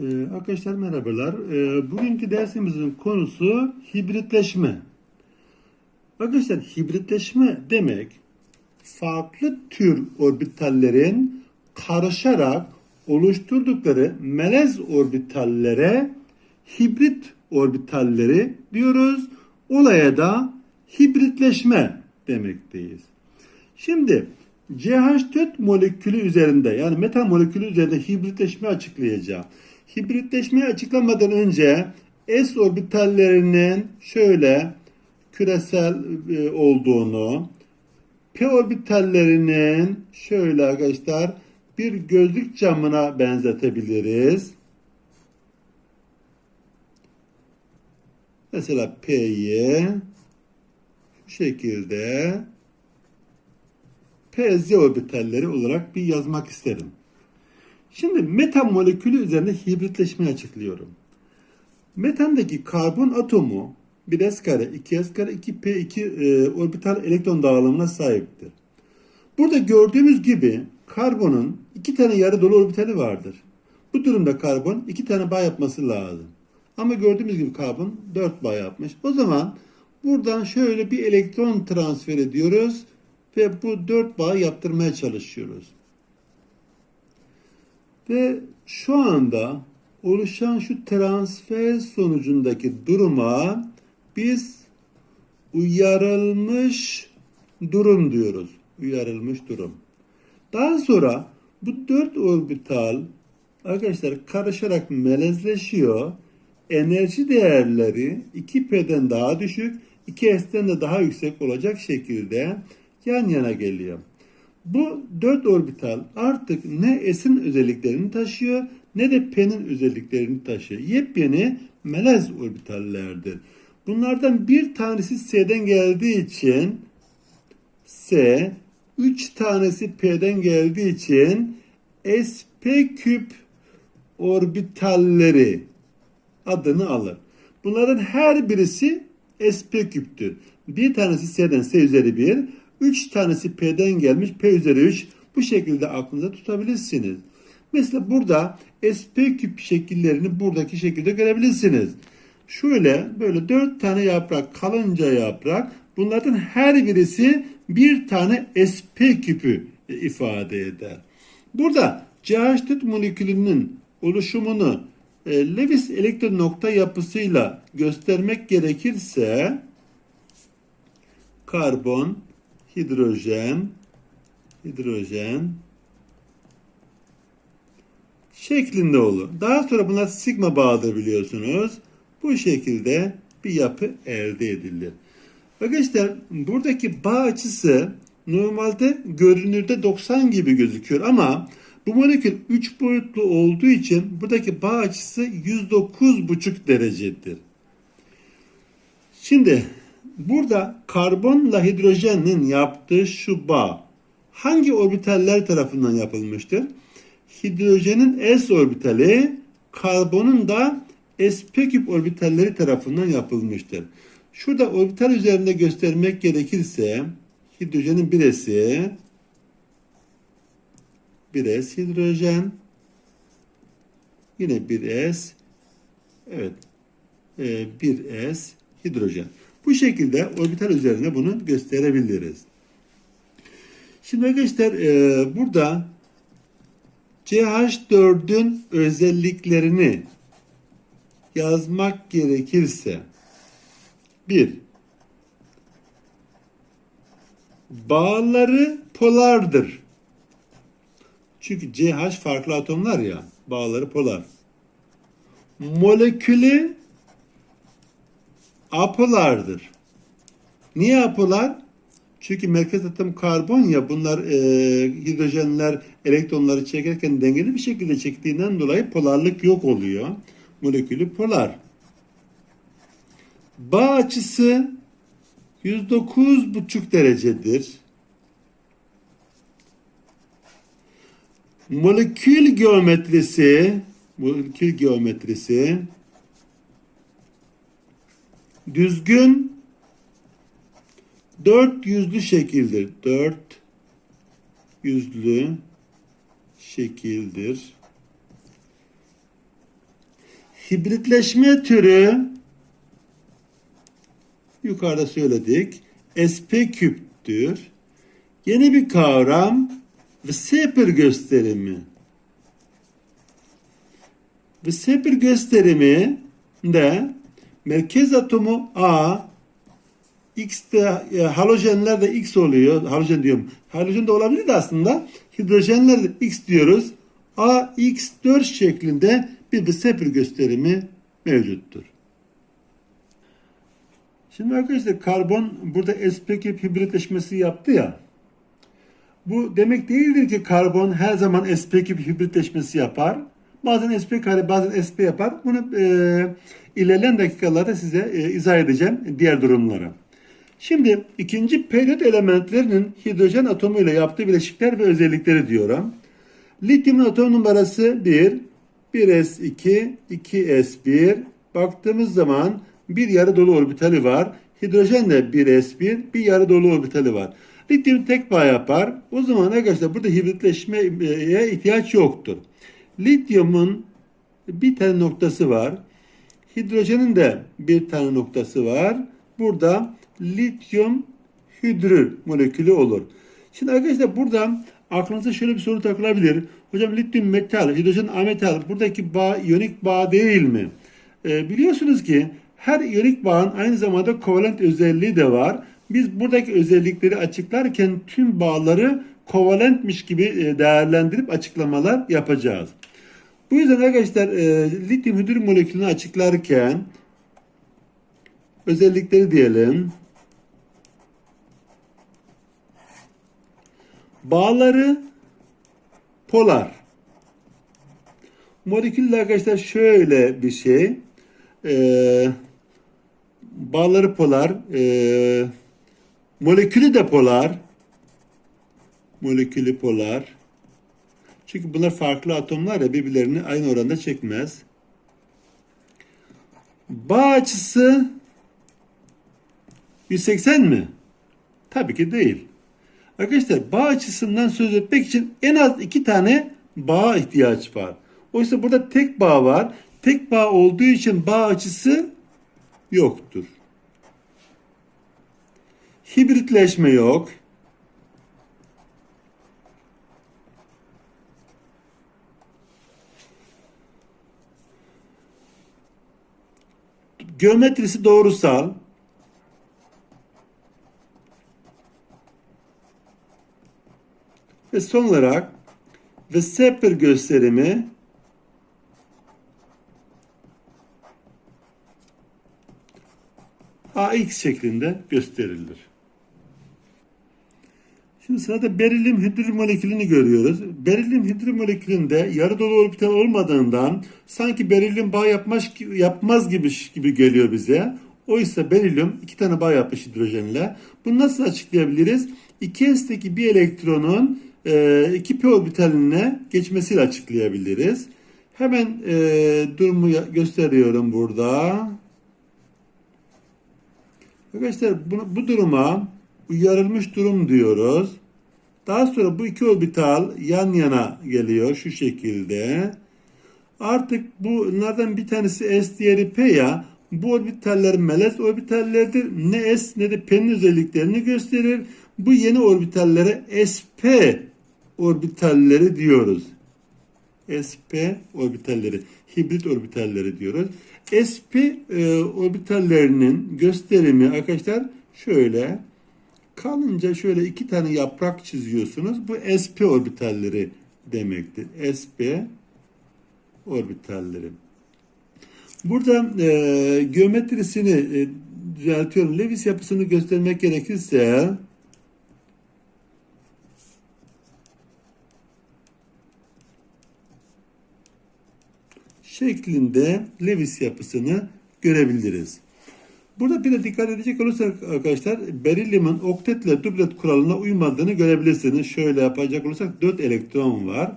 Ee, arkadaşlar merhabalar. Ee, bugünkü dersimizin konusu hibritleşme. Arkadaşlar hibritleşme demek farklı tür orbitallerin karışarak oluşturdukları melez orbitallere hibrit orbitalleri diyoruz. Olaya da hibritleşme demekteyiz. Şimdi CH4 molekülü üzerinde yani metal molekülü üzerinde hibritleşme açıklayacağım. Hibritleşmeyi açıklamadan önce S orbitallerinin şöyle küresel e, olduğunu, P orbitallerinin şöyle arkadaşlar bir gözlük camına benzetebiliriz. Mesela P'yi şu şekilde PZ orbitalleri olarak bir yazmak isterim. Şimdi metan molekülü üzerinde hibritleşmeyi açıklıyorum. Metandaki karbon atomu 1s kare, 2s kare, 2p2 e, orbital elektron dağılımına sahiptir. Burada gördüğümüz gibi karbonun iki tane yarı dolu orbitali vardır. Bu durumda karbon iki tane bağ yapması lazım. Ama gördüğümüz gibi karbon 4 bağ yapmış. O zaman buradan şöyle bir elektron transfer ediyoruz ve bu 4 bağ yaptırmaya çalışıyoruz. Ve şu anda oluşan şu transfer sonucundaki duruma biz uyarılmış durum diyoruz. Uyarılmış durum. Daha sonra bu dört orbital arkadaşlar karışarak melezleşiyor. Enerji değerleri 2P'den daha düşük, 2S'ten de daha yüksek olacak şekilde yan yana geliyor. Bu dört orbital artık ne S'in özelliklerini taşıyor ne de P'nin özelliklerini taşıyor. Yepyeni melez orbitallerdir. Bunlardan bir tanesi S'den geldiği için S, üç tanesi P'den geldiği için SP küp orbitalleri adını alır. Bunların her birisi SP küptür. Bir tanesi S'den S üzeri 1, 3 tanesi P'den gelmiş P üzeri 3 bu şekilde aklınıza tutabilirsiniz. Mesela burada SP küp şekillerini buradaki şekilde görebilirsiniz. Şöyle böyle 4 tane yaprak kalınca yaprak bunlardan her birisi bir tane SP küpü ifade eder. Burada CH4 molekülünün oluşumunu e, Lewis elektron nokta yapısıyla göstermek gerekirse karbon, hidrojen, hidrojen şeklinde olur. Daha sonra bunlar sigma bağıdır biliyorsunuz. Bu şekilde bir yapı elde edilir. Arkadaşlar buradaki bağ açısı normalde görünürde 90 gibi gözüküyor ama bu molekül 3 boyutlu olduğu için buradaki bağ açısı 109,5 derecedir. Şimdi burada karbonla hidrojenin yaptığı şu bağ hangi orbitaller tarafından yapılmıştır? Hidrojenin s orbitali, karbonun da sp küp orbitalleri tarafından yapılmıştır. Şurada orbital üzerinde göstermek gerekirse hidrojenin bir s'i 1s hidrojen yine 1s evet 1s hidrojen. Bu şekilde orbital üzerine bunu gösterebiliriz. Şimdi arkadaşlar e, burada CH4'ün özelliklerini yazmak gerekirse bir bağları polardır. Çünkü CH farklı atomlar ya, bağları polar. Molekülü apolardır. Niye apolar? Çünkü merkez atom karbon ya bunlar e, hidrojenler elektronları çekerken dengeli bir şekilde çektiğinden dolayı polarlık yok oluyor. Molekülü polar. Bağ açısı 109,5 derecedir. Molekül geometrisi molekül geometrisi düzgün dört yüzlü şekildir. Dört yüzlü şekildir. hibritleşme türü yukarıda söyledik. SP küptür. Yeni bir kavram Weber gösterimi. Weber gösterimi de merkez atomu A X'te e, halojenler de X oluyor. Halojen diyorum. Halojen de olabilir de aslında. Hidrojenler de X diyoruz. AX4 şeklinde bir Weber gösterimi mevcuttur. Şimdi arkadaşlar karbon burada sp hibritleşmesi yaptı ya. Bu demek değildir ki karbon her zaman sp hibritleşmesi yapar. Bazen sp kare bazen sp yapar. Bunu e, ilerleyen dakikalarda size e, izah edeceğim diğer durumları. Şimdi ikinci periyot elementlerinin hidrojen atomu ile yaptığı bileşikler ve özellikleri diyorum. Lityumun atom numarası 1, 1s2, 2s1. Baktığımız zaman bir yarı dolu orbitali var. Hidrojen de 1s1, bir yarı dolu orbitali var. Lityum tek bağ yapar. O zaman arkadaşlar burada hibritleşmeye ihtiyaç yoktur. Lityumun bir tane noktası var. Hidrojenin de bir tane noktası var. Burada lityum hidrür molekülü olur. Şimdi arkadaşlar burada aklınıza şöyle bir soru takılabilir. Hocam lityum metal, hidrojen ametal buradaki bağ iyonik bağ değil mi? Ee, biliyorsunuz ki her iyonik bağın aynı zamanda kovalent özelliği de var. Biz buradaki özellikleri açıklarken tüm bağları kovalentmiş gibi e, değerlendirip açıklamalar yapacağız. Bu yüzden arkadaşlar e, lityum hidrür molekülünü açıklarken özellikleri diyelim. Bağları polar. Moleküller arkadaşlar şöyle bir şey. Ee, bağları polar. Ee, molekülü de polar. Molekülü polar. Çünkü bunlar farklı atomlar ya birbirlerini aynı oranda çekmez. Bağ açısı 180 mi? Tabii ki değil. Arkadaşlar bağ açısından söz etmek için en az iki tane bağ ihtiyaç var. Oysa burada tek bağ var. Tek bağ olduğu için bağ açısı yoktur. Hibritleşme yok. Geometrisi doğrusal. Ve son olarak ve Sepper gösterimi AX şeklinde gösterilir. Şimdi sırada berilyum hidrür molekülünü görüyoruz. Berilyum hidrür molekülünde yarı dolu orbital olmadığından sanki berilyum bağ yapmaz, yapmaz gibi, gibi geliyor bize. Oysa berilyum iki tane bağ yapmış hidrojenle. Bunu nasıl açıklayabiliriz? 2s'teki bir elektronun e, 2p orbitaline geçmesiyle açıklayabiliriz. Hemen e, durumu gösteriyorum burada. Arkadaşlar bu, bu duruma uyarılmış durum diyoruz. Daha sonra bu iki orbital yan yana geliyor şu şekilde. Artık bunlardan bir tanesi S diğeri P ya. Bu orbitaller melez orbitallerdir. Ne S ne de P'nin özelliklerini gösterir. Bu yeni orbitallere SP orbitalleri diyoruz. SP orbitalleri, hibrit orbitalleri diyoruz. SP e, orbitallerinin gösterimi arkadaşlar şöyle kalınca şöyle iki tane yaprak çiziyorsunuz. Bu SP orbitalleri demektir. SP orbitalleri. Burada e, geometrisini e, düzeltiyorum. Lewis yapısını göstermek gerekirse şeklinde Lewis yapısını görebiliriz. Burada bir de dikkat edecek olursak arkadaşlar berilyumun oktet ile dublet kuralına uymadığını görebilirsiniz. Şöyle yapacak olursak 4 elektron var.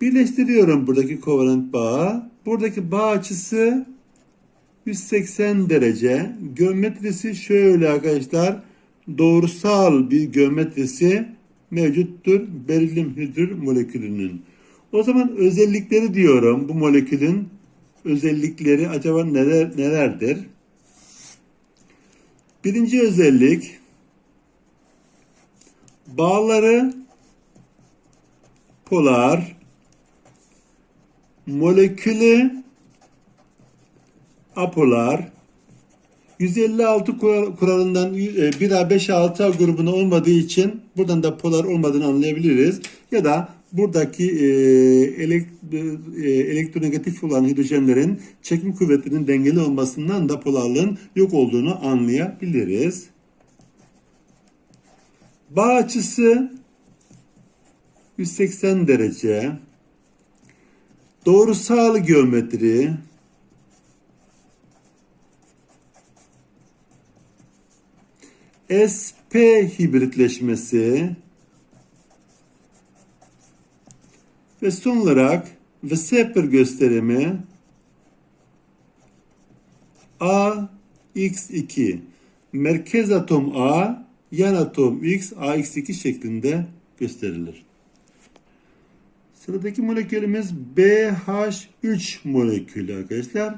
Birleştiriyorum buradaki kovalent bağı. Buradaki bağ açısı 180 derece. Geometrisi şöyle arkadaşlar. Doğrusal bir geometrisi mevcuttur berilyum hidrür molekülünün. O zaman özellikleri diyorum bu molekülün özellikleri acaba neler nelerdir? Birinci özellik bağları polar, molekülü apolar, 156 kural- kuralından 1A 5 6 grubunda olmadığı için buradan da polar olmadığını anlayabiliriz. Ya da buradaki e, elek, e, elektronegatif olan hidrojenlerin çekim kuvvetinin dengeli olmasından da polarlığın yok olduğunu anlayabiliriz. Bağ açısı 180 derece. Doğrusal geometri SP hibritleşmesi ve son olarak Weber gösterimi AX2 merkez atom A yan atom X AX2 şeklinde gösterilir. Sıradaki molekülümüz BH3 molekülü arkadaşlar.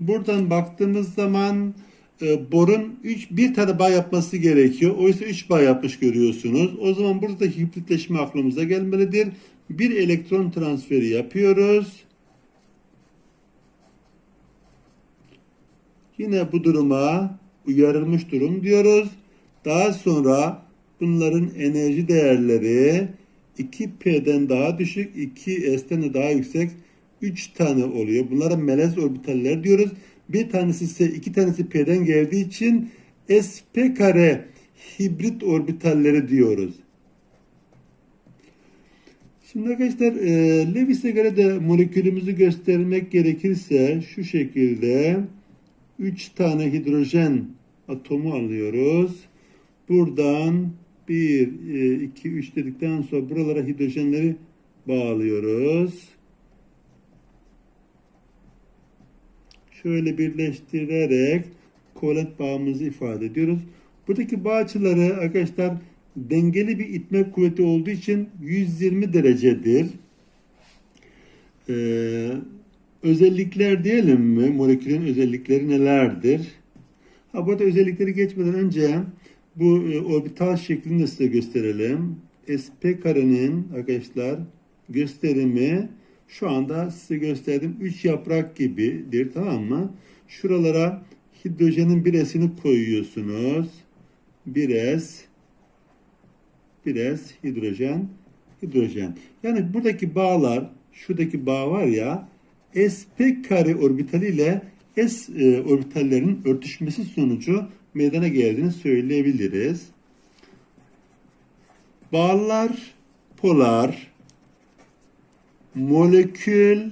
Buradan baktığımız zaman e, borun 3 bir tane bağ yapması gerekiyor. Oysa 3 bağ yapmış görüyorsunuz. O zaman burada da hibritleşme aklımıza gelmelidir. Bir elektron transferi yapıyoruz. Yine bu duruma uyarılmış durum diyoruz. Daha sonra bunların enerji değerleri 2P'den daha düşük, 2S'ten de daha yüksek 3 tane oluyor. Bunlara melez orbitaller diyoruz. Bir tanesi ise iki tanesi P'den geldiği için SP kare hibrit orbitalleri diyoruz. Şimdi arkadaşlar e, Lewis'e göre de molekülümüzü göstermek gerekirse şu şekilde 3 tane hidrojen atomu alıyoruz. Buradan 1, 2, 3 dedikten sonra buralara hidrojenleri bağlıyoruz. Şöyle birleştirerek kovalent bağımızı ifade ediyoruz. Buradaki bağ açıları arkadaşlar dengeli bir itme kuvveti olduğu için 120 derecedir. Ee, özellikler diyelim mi? Molekülün özellikleri nelerdir? Ha, burada özellikleri geçmeden önce bu e, orbital şeklini de size gösterelim. SP karenin arkadaşlar gösterimi şu anda size gösterdim 3 yaprak gibidir tamam mı? Şuralara hidrojenin bir esini koyuyorsunuz. Bir es bir es hidrojen hidrojen. Yani buradaki bağlar şuradaki bağ var ya sp kare orbitali ile s e, orbitallerinin örtüşmesi sonucu meydana geldiğini söyleyebiliriz. Bağlar polar, molekül,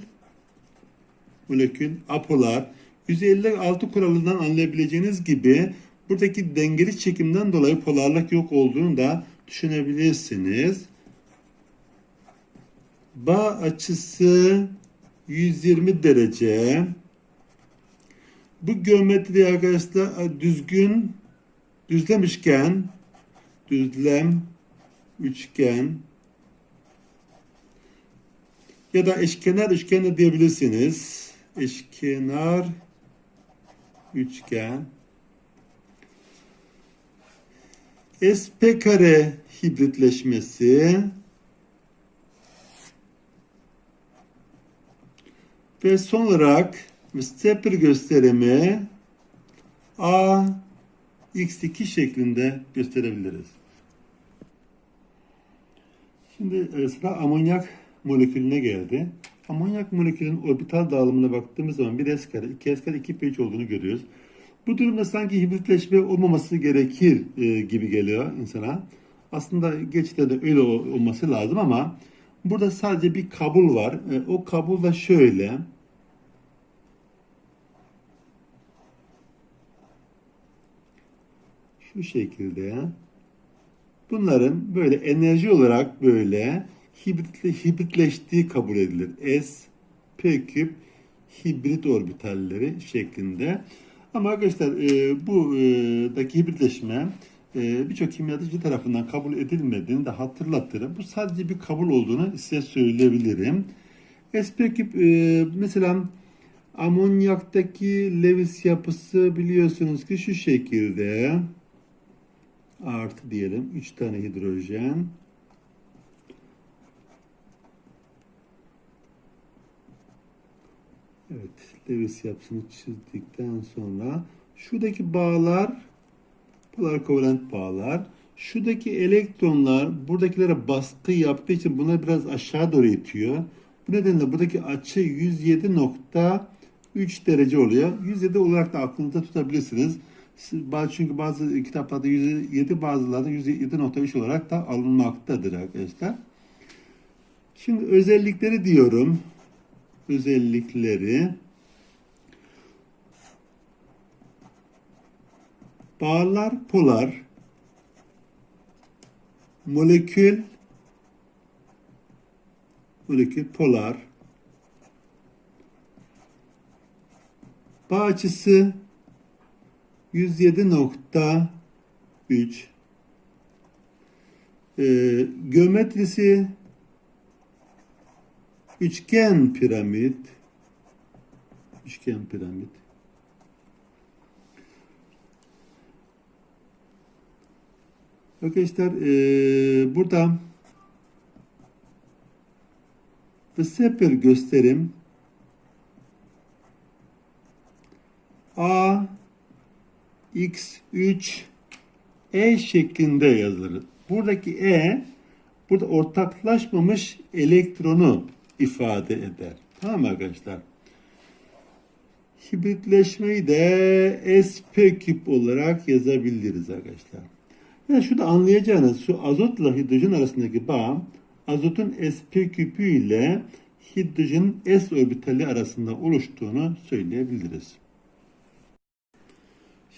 molekül apolar, 156 kuralından anlayabileceğiniz gibi buradaki dengeli çekimden dolayı polarlık yok olduğunu da düşünebilirsiniz. Bağ açısı 120 derece. Bu geometri arkadaşlar düzgün düzlem üçgen düzlem üçgen ya da eşkenar üçgen de diyebilirsiniz. Eşkenar üçgen SP kare hibritleşmesi ve son olarak stepper gösterimi A x2 şeklinde gösterebiliriz. Şimdi e, sıra amonyak molekülüne geldi. Amonyak molekülünün orbital dağılımına baktığımız zaman bir S kare, 2 S kare, 2 P3 olduğunu görüyoruz. Bu durumda sanki hibritleşme olmaması gerekir e, gibi geliyor insana. Aslında geçte de öyle olması lazım ama burada sadece bir kabul var. E, o kabul da şöyle. Şu şekilde. Bunların böyle enerji olarak böyle hibritle, hibritleştiği kabul edilir. S, P küp hibrit orbitalleri şeklinde. Ama arkadaşlar e, bu e, daki hibritleşme e, birçok kimyacı tarafından kabul edilmediğini de hatırlatırım. Bu sadece bir kabul olduğunu size söyleyebilirim. SP küp e, mesela Amonyaktaki Lewis yapısı biliyorsunuz ki şu şekilde. Artı diyelim 3 tane hidrojen. Evet, Lewis yapısını çizdikten sonra şuradaki bağlar polar kovalent bağlar. Şuradaki elektronlar buradakilere baskı yaptığı için bunları biraz aşağı doğru itiyor. Bu nedenle buradaki açı 107.3 derece oluyor. 107 olarak da aklınızda tutabilirsiniz. Çünkü bazı kitaplarda 107 bazılarda 107.3 olarak da alınmaktadır arkadaşlar. Şimdi özellikleri diyorum. Özellikleri. Bağlar polar. Molekül molekül polar. Bağ açısı 107.3 ee, geometrisi üçgen piramit üçgen piramit Arkadaşlar eee burada ve sefer gösterim A X3 E şeklinde yazılır. Buradaki E burada ortaklaşmamış elektronu ifade eder. Tamam mı arkadaşlar? Hibritleşmeyi de sp küp olarak yazabiliriz arkadaşlar. Yani şurada anlayacağınız şu azotla hidrojen arasındaki bağ azotun sp küpü ile hidrojenin s orbitali arasında oluştuğunu söyleyebiliriz.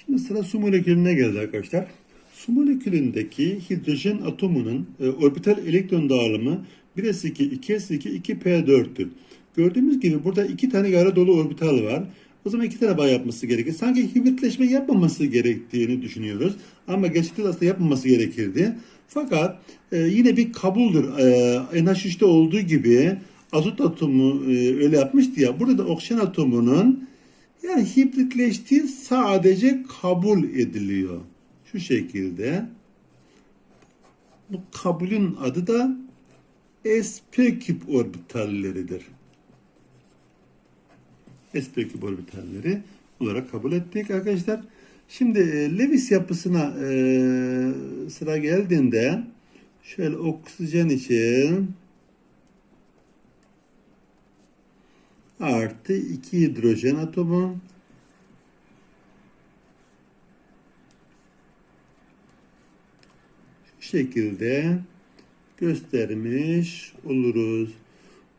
Şimdi sıra su molekülüne geldi arkadaşlar. Su molekülündeki hidrojen atomunun e, orbital elektron dağılımı 1s2, 2s2, 2p4'tür. Gördüğümüz gibi burada iki tane yarı dolu orbital var. O zaman iki tane yapması gerekir. Sanki hibritleşme yapmaması gerektiğini düşünüyoruz. Ama gerçekten aslında yapmaması gerekirdi. Fakat e, yine bir kabuldür. E, NH3'te olduğu gibi azot atomu e, öyle yapmıştı ya. Burada da oksijen atomunun yani hibritleştiği sadece kabul ediliyor. Şu şekilde. Bu kabulün adı da sp küp orbitalleridir. Sp küp orbitalleri olarak kabul ettik arkadaşlar. Şimdi e, Lewis yapısına e, sıra geldiğinde şöyle oksijen için artı 2 hidrojen atomu şu şekilde göstermiş oluruz.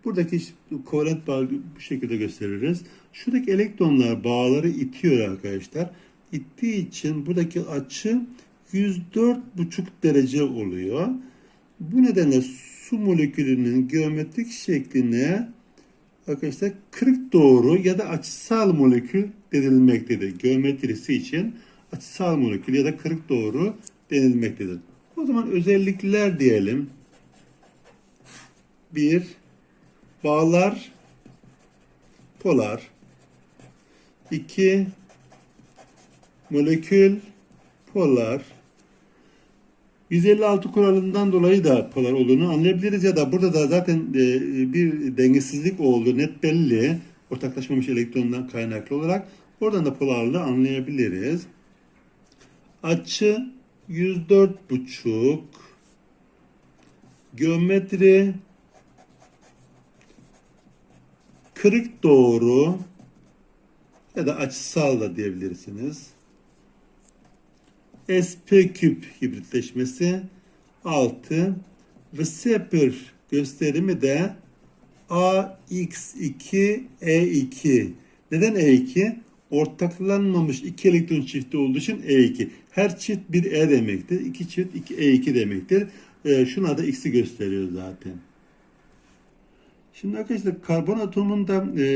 Buradaki kovalent bağı bu şekilde gösteririz. Şuradaki elektronlar bağları itiyor arkadaşlar. İttiği için buradaki açı 104,5 derece oluyor. Bu nedenle su molekülünün geometrik şekline arkadaşlar kırık doğru ya da açısal molekül denilmektedir. Geometrisi için açısal molekül ya da kırık doğru denilmektedir. O zaman özellikler diyelim. Bir, bağlar polar. İki, molekül polar. 156 kuralından dolayı da polar olduğunu anlayabiliriz ya da burada da zaten e, bir dengesizlik olduğu net belli. Ortaklaşmamış elektrondan kaynaklı olarak oradan da polarlığı anlayabiliriz. Açı 104,5 geometri kırık doğru ya da açısal da diyebilirsiniz. SP küp hibritleşmesi 6 receiver gösterimi de AX2 E2. Neden E2? Ortaklanmamış iki elektron çifti olduğu için E2. Her çift bir E demektir. İki çift iki E2 demektir. Ee, şuna da X'i gösteriyor zaten. Şimdi arkadaşlar karbon atomunda e,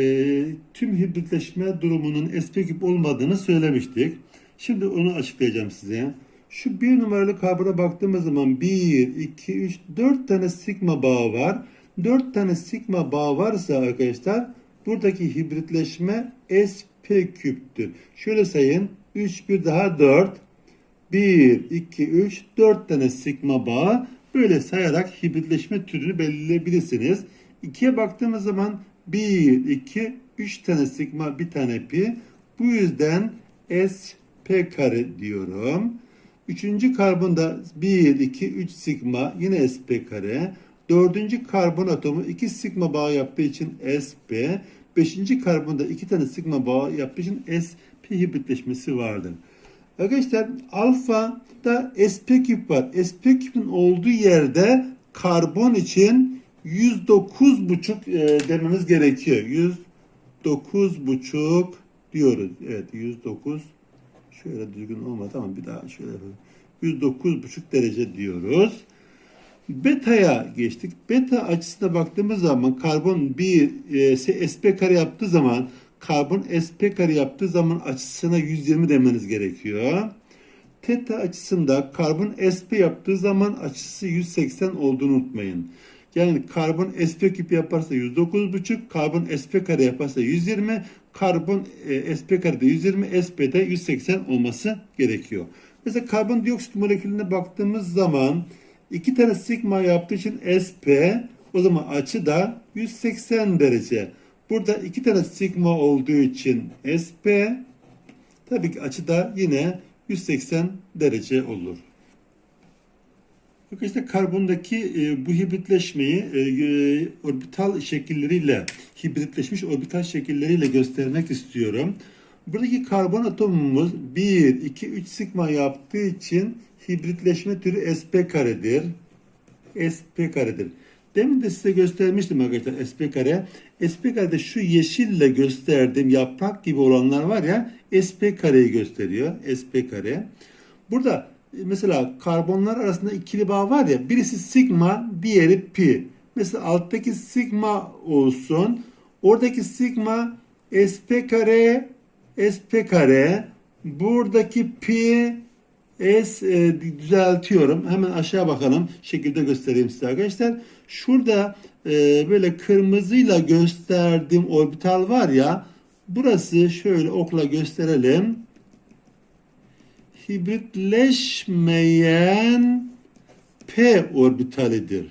tüm hibritleşme durumunun sp küp olmadığını söylemiştik. Şimdi onu açıklayacağım size. Şu bir numaralı karbona baktığımız zaman 1, 2, 3, 4 tane sigma bağı var. 4 tane sigma bağı varsa arkadaşlar Buradaki hibritleşme sp küptür. Şöyle sayın. 3 bir daha 4. 1, 2, 3, 4 tane sigma bağı böyle sayarak hibritleşme türünü belirleyebilirsiniz. 2'ye baktığımız zaman 1, 2, 3 tane sigma, bir tane pi. Bu yüzden sp kare diyorum. Üçüncü karbonda 1, 2, 3 sigma yine sp kare. Dördüncü karbon atomu 2 sigma bağı yaptığı için sp. Beşinci karbonda 2 tane sigma bağı yaptığı için sp hibritleşmesi vardır. Arkadaşlar alfada sp küp var. sp küpün olduğu yerde karbon için 109,5 e, dememiz gerekiyor. 109,5 diyoruz. Evet 109 şöyle düzgün olmadı ama bir daha şöyle yapalım. 109,5 derece diyoruz. Beta'ya geçtik. Beta açısına baktığımız zaman karbon bir e, sp kare yaptığı zaman karbon sp kare yaptığı zaman açısına 120 demeniz gerekiyor. Teta açısında karbon sp yaptığı zaman açısı 180 olduğunu unutmayın. Yani karbon sp küp yaparsa 109,5, karbon sp kare yaparsa 120, karbon e, sp kare de 120, sp de 180 olması gerekiyor. Mesela karbondioksit molekülüne baktığımız zaman iki tane sigma yaptığı için sp, o zaman açı da 180 derece. Burada iki tane sigma olduğu için sp, tabii ki açı da yine 180 derece olur. Arkadaşlar karbondaki e, bu hibritleşmeyi e, e, orbital şekilleriyle, hibritleşmiş orbital şekilleriyle göstermek istiyorum. Buradaki karbon atomumuz 1, 2, 3 sigma yaptığı için hibritleşme türü sp karedir. sp karedir. Demin de size göstermiştim arkadaşlar sp kare. sp karede şu yeşille gösterdiğim yaprak gibi olanlar var ya sp kareyi gösteriyor. sp kare. Burada mesela karbonlar arasında ikili bağ var ya birisi sigma diğeri pi. Mesela alttaki sigma olsun. Oradaki sigma sp kare sp kare buradaki pi S e, düzeltiyorum. Hemen aşağı bakalım. Şekilde göstereyim size arkadaşlar. Şurada e, böyle kırmızıyla gösterdiğim orbital var ya. Burası şöyle okla gösterelim. Hibritleşmeyen P orbitalidir.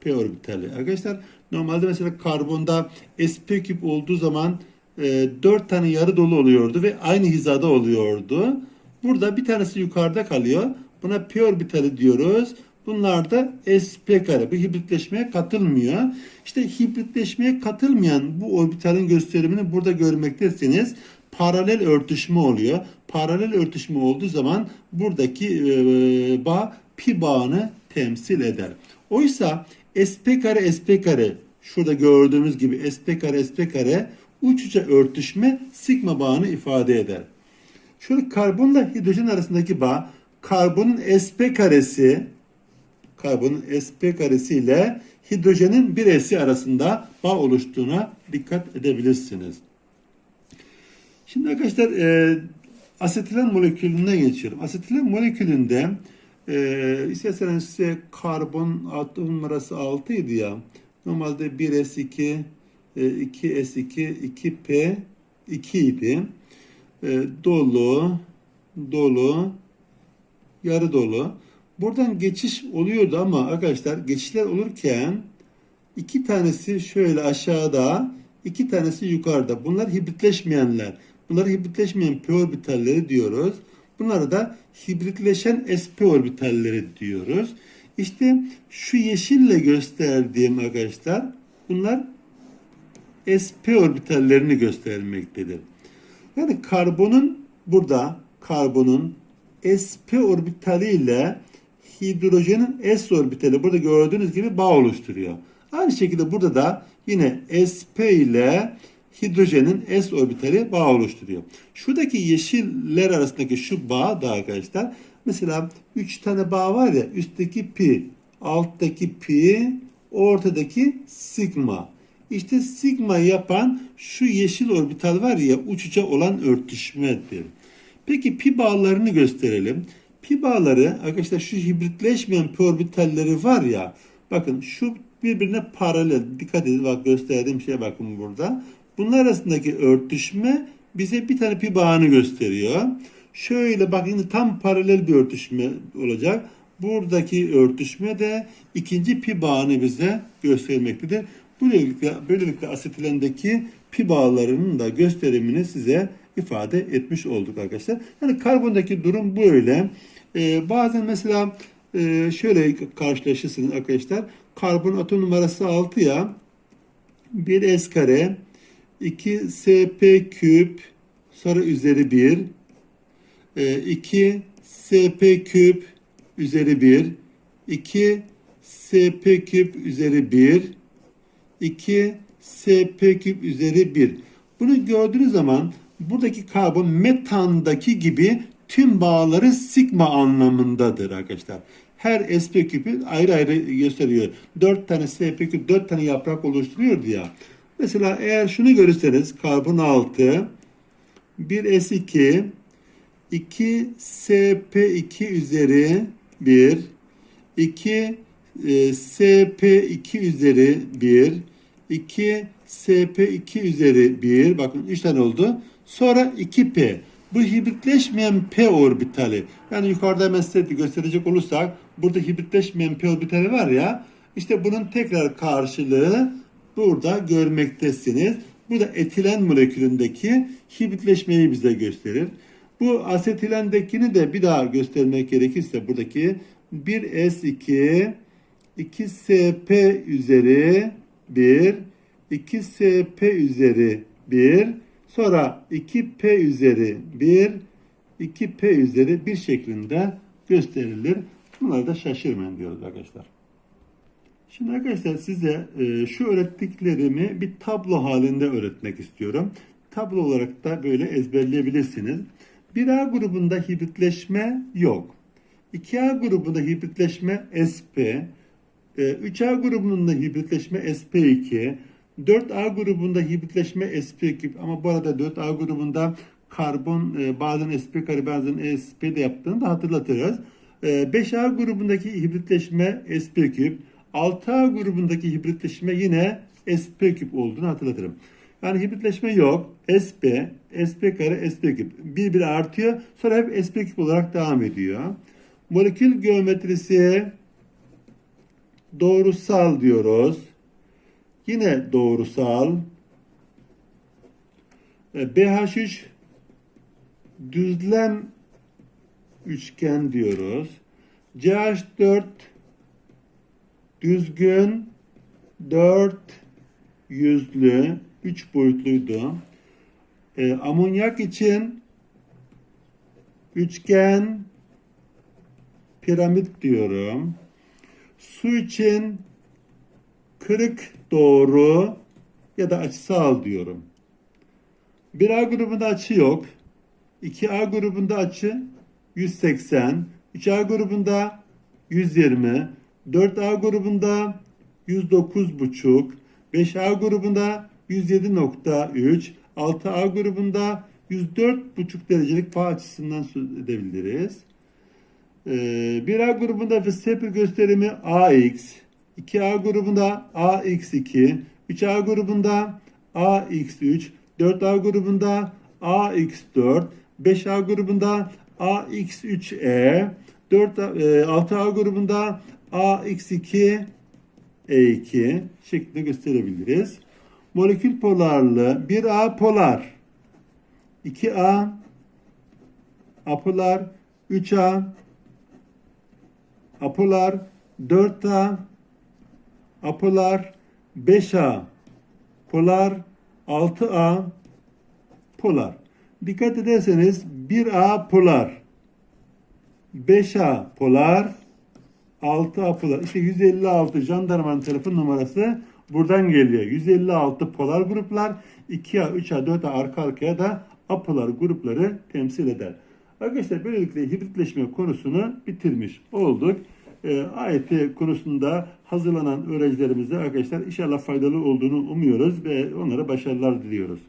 P orbitali. Arkadaşlar normalde mesela karbonda sp küp olduğu zaman e, 4 tane yarı dolu oluyordu ve aynı hizada oluyordu. Burada bir tanesi yukarıda kalıyor. Buna p orbitali diyoruz. Bunlar da sp kare. Bu hibritleşmeye katılmıyor. İşte hibritleşmeye katılmayan bu orbitalin gösterimini burada görmektesiniz. Paralel örtüşme oluyor. Paralel örtüşme olduğu zaman buradaki e, bağ pi bağını temsil eder. Oysa sp kare sp kare şurada gördüğümüz gibi sp kare sp kare uç uca örtüşme sigma bağını ifade eder. Şöyle karbonla hidrojen arasındaki bağ karbonun sp karesi karbonun sp karesi ile hidrojenin bir s'i arasında bağ oluştuğuna dikkat edebilirsiniz. Şimdi arkadaşlar e, asetilen molekülüne geçiyorum. Asetilen molekülünde e, isterseniz size karbon atom numarası 6 idi ya. Normalde 1s2 2s2 2p 2 idi e, dolu, dolu, yarı dolu. Buradan geçiş oluyordu ama arkadaşlar geçişler olurken iki tanesi şöyle aşağıda, iki tanesi yukarıda. Bunlar hibritleşmeyenler. Bunları hibritleşmeyen p orbitalleri diyoruz. Bunlara da hibritleşen sp orbitalleri diyoruz. İşte şu yeşille gösterdiğim arkadaşlar bunlar sp orbitallerini göstermektedir. Yani karbonun burada karbonun sp orbitali ile hidrojenin s orbitali burada gördüğünüz gibi bağ oluşturuyor. Aynı şekilde burada da yine sp ile hidrojenin s orbitali bağ oluşturuyor. Şuradaki yeşiller arasındaki şu bağ da arkadaşlar mesela 3 tane bağ var ya üstteki pi, alttaki pi, ortadaki sigma. İşte sigma yapan şu yeşil orbital var ya uçuca olan örtüşmedir. Peki pi bağlarını gösterelim. Pi bağları arkadaşlar şu hibritleşmeyen pi orbitalleri var ya bakın şu birbirine paralel. Dikkat edin bak gösterdiğim şeye bakın burada. Bunlar arasındaki örtüşme bize bir tane pi bağını gösteriyor. Şöyle bak şimdi tam paralel bir örtüşme olacak. Buradaki örtüşme de ikinci pi bağını bize göstermektedir. Böylelikle, böylelikle asetilendeki pi bağlarının da gösterimini size ifade etmiş olduk arkadaşlar. Yani karbondaki durum böyle. Ee, bazen mesela e, şöyle karşılaşırsınız arkadaşlar. Karbon atom numarası 6 ya. 1 S kare 2 SP küp sonra üzeri 1 2 SP küp üzeri 1 2 SP küp üzeri 1 2 SP küp üzeri 1 bunu gördüğünüz zaman buradaki karbon metandaki gibi tüm bağları sigma anlamındadır arkadaşlar. Her sp küpü ayrı ayrı gösteriyor. 4 tane sp küp 4 tane yaprak oluşturuyor ya. Mesela eğer şunu görürseniz karbon 6 1 s2 2 sp2 üzeri 1 2 e, sp2 üzeri 1 2 sp2 üzeri 1 bakın 3 tane oldu. Sonra 2p. Bu hibritleşmeyen p orbitali. Yani yukarıda size gösterecek olursak burada hibritleşmeyen p orbitali var ya işte bunun tekrar karşılığı burada görmektesiniz. Burada etilen molekülündeki hibritleşmeyi bize gösterir. Bu asetilendekini de bir daha göstermek gerekirse buradaki 1S2 2SP üzeri 1 2SP üzeri 1 sonra 2P üzeri 1 2P üzeri 1 şeklinde gösterilir. Bunları da şaşırmayın diyoruz arkadaşlar. Şimdi arkadaşlar size e, şu öğrettiklerimi bir tablo halinde öğretmek istiyorum. Tablo olarak da böyle ezberleyebilirsiniz. 1A grubunda hibritleşme yok. 2A grubunda hibritleşme SP, 3A grubunda hibritleşme SP2, 4A grubunda hibritleşme SP2 ama bu arada 4A grubunda karbon e, bazen SP kare bazen SP de yaptığını da hatırlatırız. 5A grubundaki hibritleşme SP küp, 6A grubundaki hibritleşme yine SP küp olduğunu hatırlatırım. Yani hibritleşme yok. SP, SP kare, SP küp. Bir bir artıyor. Sonra hep SP küp olarak devam ediyor. Molekül geometrisi doğrusal diyoruz. Yine doğrusal. E, BH3 düzlem üçgen diyoruz. CH4 düzgün dört yüzlü üç boyutluydu. E, amonyak için üçgen piramit diyorum. Su için kırık doğru ya da açısal diyorum. 1A grubunda açı yok. 2A grubunda açı 180. 3A grubunda 120. 4A grubunda 109,5. 5A grubunda 107.3. 6A grubunda 104,5 derecelik pay açısından söz edebiliriz. Ee, 1A grubunda Vestapel gösterimi AX. 2A grubunda AX2, 3A grubunda AX3, 4A grubunda AX4, 5A grubunda AX3E, 4 6A grubunda AX2 E2 şeklinde gösterebiliriz. Molekül polarlı 1A polar, 2A apolar, 3A apolar, 4A apolar, 5A polar, 6A polar. Dikkat ederseniz 1A polar, 5A polar, 6A polar. İşte 156 jandarmanın telefon numarası buradan geliyor. 156 polar gruplar, 2A, 3A, 4A arka arkaya da apolar grupları temsil eder. Arkadaşlar böylelikle hibritleşme konusunu bitirmiş olduk. E, AYT konusunda hazırlanan öğrencilerimize arkadaşlar inşallah faydalı olduğunu umuyoruz ve onlara başarılar diliyoruz.